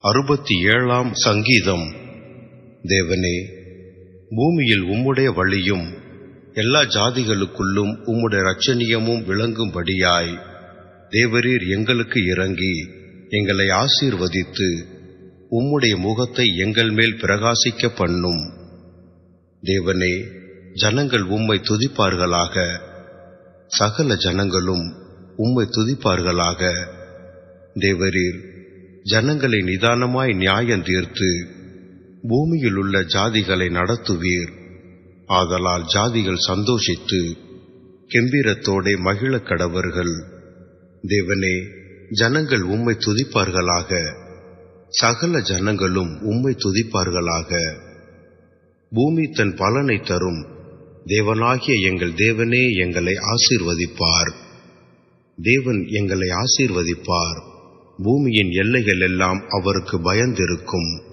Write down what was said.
அறுபத்தி ஏழாம் சங்கீதம். தேவனே பூமியில் உம்முடைய வழியும் எல்லா ஜாதிகளுக்குள்ளும் உம்முடைய ரச்சனியமும் விளங்கும்படியாய் தேவரீர் எங்களுக்கு இறங்கி எங்களை ஆசீர்வதித்து உம்முடைய முகத்தை எங்கள் மேல் பிரகாசிக்க பண்ணும். தேவனே ஜனங்கள் உம்மை துதிப்பார்களாக. சகல ஜனங்களும் உம்மை துதிப்பார்களாக. தேவரீர் ஜனங்களை நிதானமாய் நியாயம் தீர்த்து பூமியில் உள்ள ஜாதிகளை நடத்துவீர். ஆதலால் ஜாதிகள் சந்தோஷித்து கெம்பீரத்தோடே மகிழக் கடவர்கள். தேவனே ஜனங்கள் உம்மை துதிப்பார்களாக. சகல ஜனங்களும் உம்மை துதிப்பார்களாக. பூமி தன் பலனை தரும். தேவனாகிய எங்கள் தேவனே எங்களை ஆசீர்வதிப்பார். தேவன் எங்களை ஆசீர்வதிப்பார். பூமியின் எல்லைகள் எல்லாம் அவருக்கு பயந்திருக்கும்.